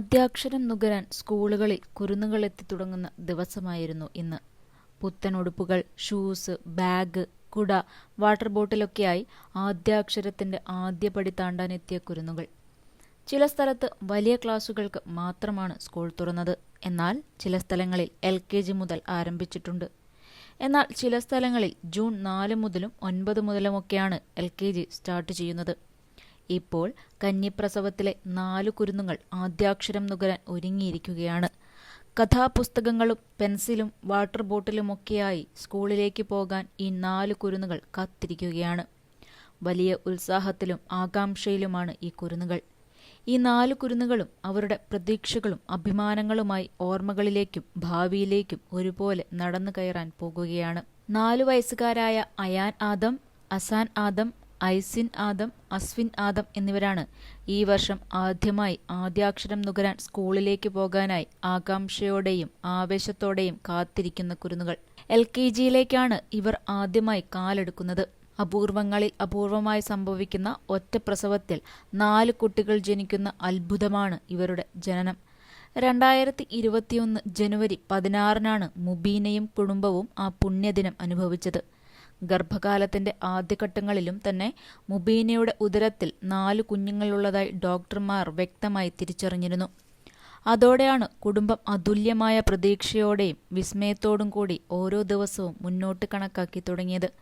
ആദ്യാക്ഷരം നുകരാൻ സ്കൂളുകളിൽ കുരുന്നുകളെത്തി തുടങ്ങുന്ന ദിവസമായിരുന്നു ഇന്ന്. പുത്തൻ ഉടുപ്പുകൾ, ഷൂസ്, ബാഗ്, കുട, വാട്ടർ ബോട്ടിലൊക്കെയായി ആദ്യാക്ഷരത്തിന്റെ ആദ്യപടി താണ്ടാനെത്തിയ കുരുന്നുകൾ. ചില സ്ഥലത്ത് വലിയ ക്ലാസുകൾക്ക് മാത്രമാണ് സ്കൂൾ തുറന്നത്. എന്നാൽ ചില സ്ഥലങ്ങളിൽ എൽ. കെ. ജി മുതൽ ആരംഭിച്ചിട്ടുണ്ട്. എന്നാൽ ചില സ്ഥലങ്ങളിൽ ജൂൺ നാല് മുതലും ഒൻപത് മുതലുമൊക്കെയാണ് എൽ. കെ. ജി സ്റ്റാർട്ട് ചെയ്യുന്നത്. ഇപ്പോൾ കന്നിപ്രസവത്തിലെ നാലു കുരുന്നുകൾ ആദ്യാക്ഷരം നുകരാൻ ഒരുങ്ങിയിരിക്കുകയാണ്. കഥാപുസ്തകങ്ങളും പെൻസിലും വാട്ടർ ബോട്ടിലുമൊക്കെയായി സ്കൂളിലേക്ക് പോകാൻ ഈ നാലു കുരുന്നുകൾ കാത്തിരിക്കുകയാണ്. വലിയ ഉത്സാഹത്തിലും ആകാംക്ഷയിലുമാണ് ഈ കുരുന്നുകൾ. ഈ നാലു കുരുന്നുകളും അവരുടെ പ്രതീക്ഷകളും അഭിമാനങ്ങളുമായി ഓർമ്മകളിലേക്കും ഭാവിയിലേക്കും ഒരുപോലെ നടന്നു കയറാൻ പോകുകയാണ്. നാലു വയസ്സുകാരായ അയാൻ ആദം, അസാൻ ആദം, ഐസിൻ ആദം, അസ്വിൻ ആദം എന്നിവരാണ് ഈ വർഷം ആദ്യമായി ആദ്യാക്ഷരം നുകരാൻ സ്കൂളിലേക്ക് പോകാനായി ആകാംക്ഷയോടെയും ആവേശത്തോടെയും കാത്തിരിക്കുന്ന കുരുന്നുകൾ. എൽ. കെ. ജിയിലേക്കാണ് ഇവർ ആദ്യമായി കാലെടുക്കുന്നത്. അപൂർവങ്ങളിൽ അപൂർവമായി സംഭവിക്കുന്ന ഒറ്റ പ്രസവത്തിൽ നാല് കുട്ടികൾ ജനിക്കുന്ന അത്ഭുതമാണ് ഇവരുടെ ജനനം. രണ്ടായിരത്തി ഇരുപത്തിയൊന്ന് ജനുവരി പതിനാറിനാണ് മുബീനയും കുടുംബവും ആ പുണ്യദിനം അനുഭവിച്ചത്. ഗർഭകാലത്തിന്റെ ആദ്യഘട്ടങ്ങളിലും തന്നെ മുബീനയുടെ ഉദരത്തിൽ നാല് കുഞ്ഞുങ്ങളുള്ളതായി ഡോക്ടർമാർ വ്യക്തമായി തിരിച്ചറിഞ്ഞിരുന്നു. അതോടെയാണ് കുടുംബം അതുല്യമായ പ്രതീക്ഷയോടെയും വിസ്മയത്തോടും കൂടി ഓരോ ദിവസവും മുന്നോട്ട് കണക്കാക്കി തുടങ്ങിയത്.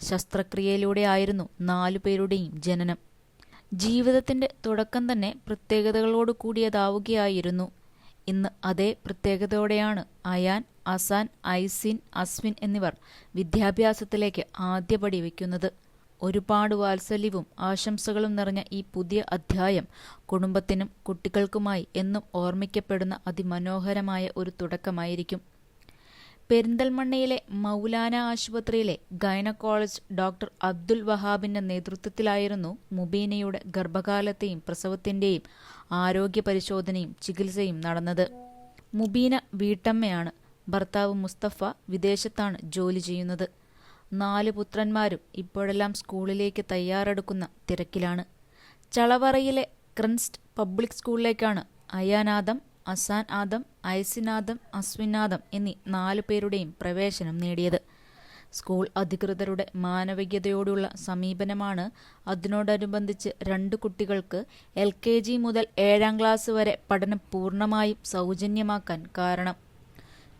ശസ്ത്രക്രിയയിലൂടെ ആയിരുന്നു നാലു പേരുടെയും ജനനം. ജീവിതത്തിന്റെ തുടക്കം തന്നെ പ്രത്യേകതകളോടുകൂടിയതാവുകയായിരുന്നു. ഇന്ന് അതേ പ്രത്യേകതയോടെയാണ് അയാൻ, അസാൻ, ഐസിൻ, അസ്വിൻ എന്നിവർ വിദ്യാഭ്യാസത്തിലേക്ക് ആദ്യപടി വയ്ക്കുന്നത്. ഒരുപാട് വാത്സല്യവും ആശംസകളും നിറഞ്ഞ ഈ പുതിയ അധ്യായം കുടുംബത്തിനും കുട്ടികൾക്കുമായി എന്നും ഓർമ്മിക്കപ്പെടുന്ന അതിമനോഹരമായ ഒരു തുടക്കമായിരിക്കും. പെരിന്തൽമണ്ണയിലെ മൗലാന ആശുപത്രിയിലെ ഗൈനക്കോളജ് ഡോക്ടർ അബ്ദുൽ വഹാബിന്റെ നേതൃത്വത്തിലായിരുന്നു മുബീനയുടെ ഗർഭകാലത്തെയും പ്രസവത്തിന്റെയും ആരോഗ്യ പരിശോധനയും ചികിത്സയും നടന്നത്. മുബീന വീട്ടമ്മയാണ്. ഭർത്താവ് മുസ്തഫ വിദേശത്താണ് ജോലി ചെയ്യുന്നത്. നാല് പുത്രന്മാരും ഇപ്പോഴെല്ലാം സ്കൂളിലേക്ക് തയ്യാറെടുക്കുന്ന തിരക്കിലാണ്. ചളവറയിലെ ക്രിൻസ്റ്റ് പബ്ലിക് സ്കൂളിലേക്കാണ് അയാൻ ആദം, അസാൻ ആദം, ഐസിനാദം അശ്വിനാദം എന്നീ നാലു പേരുടെയും പ്രവേശനം നേടിയത്. സ്കൂൾ അധികൃതരുടെ മാനവികതയോടുള്ള സമീപനമാണ് അതിനോടനുബന്ധിച്ച് രണ്ട് കുട്ടികൾക്ക് എൽ. കെ. ജി മുതൽ ഏഴാം ക്ലാസ് വരെ പഠനം പൂർണമായും സൗജന്യമാക്കാൻ കാരണം.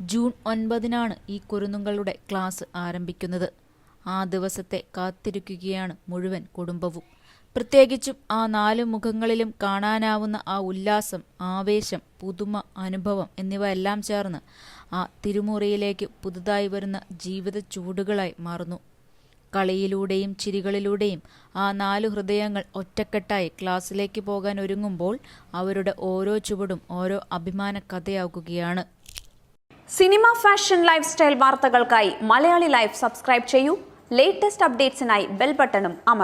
ജൂൺ ഒൻപതിനാണ് ഈ കുരുന്നുങ്ങളുടെ ക്ലാസ് ആരംഭിക്കുന്നത്. ആ ദിവസത്തെ കാത്തിരിക്കുകയാണ് മുഴുവൻ കുടുംബവും. പ്രത്യേകിച്ചും ആ നാല് മുഖങ്ങളിലും കാണാനാവുന്ന ആ ഉല്ലാസം, ആവേശം, പുതുമ, അനുഭവം എന്നിവ എല്ലാം ചേർന്ന് ആ തിരുമുറിയിലേക്ക് പുതുതായി വരുന്ന ജീവിത ചൂടുകളായി മാറുന്നു. കളിയിലൂടെയും ചിരികളിലൂടെയും ആ നാല് ഹൃദയങ്ങൾ ഒറ്റക്കെട്ടായി ക്ലാസ്സിലേക്ക് പോകാൻ ഒരുങ്ങുമ്പോൾ അവരുടെ ഓരോ ചുവടും ഓരോ അഭിമാന കഥയാകുകയാണ് സിനിമ, ഫാഷൻ, ലൈഫ് സ്റ്റൈൽ വാർത്തകൾക്കായി മലയാളി ലൈഫ് സബ്സ്ക്രൈബ് ചെയ്യൂ ലേറ്റസ്റ്റ് അപ്ഡേറ്റ്സിനായി ബെൽ ബട്ടണും അമർത്തുക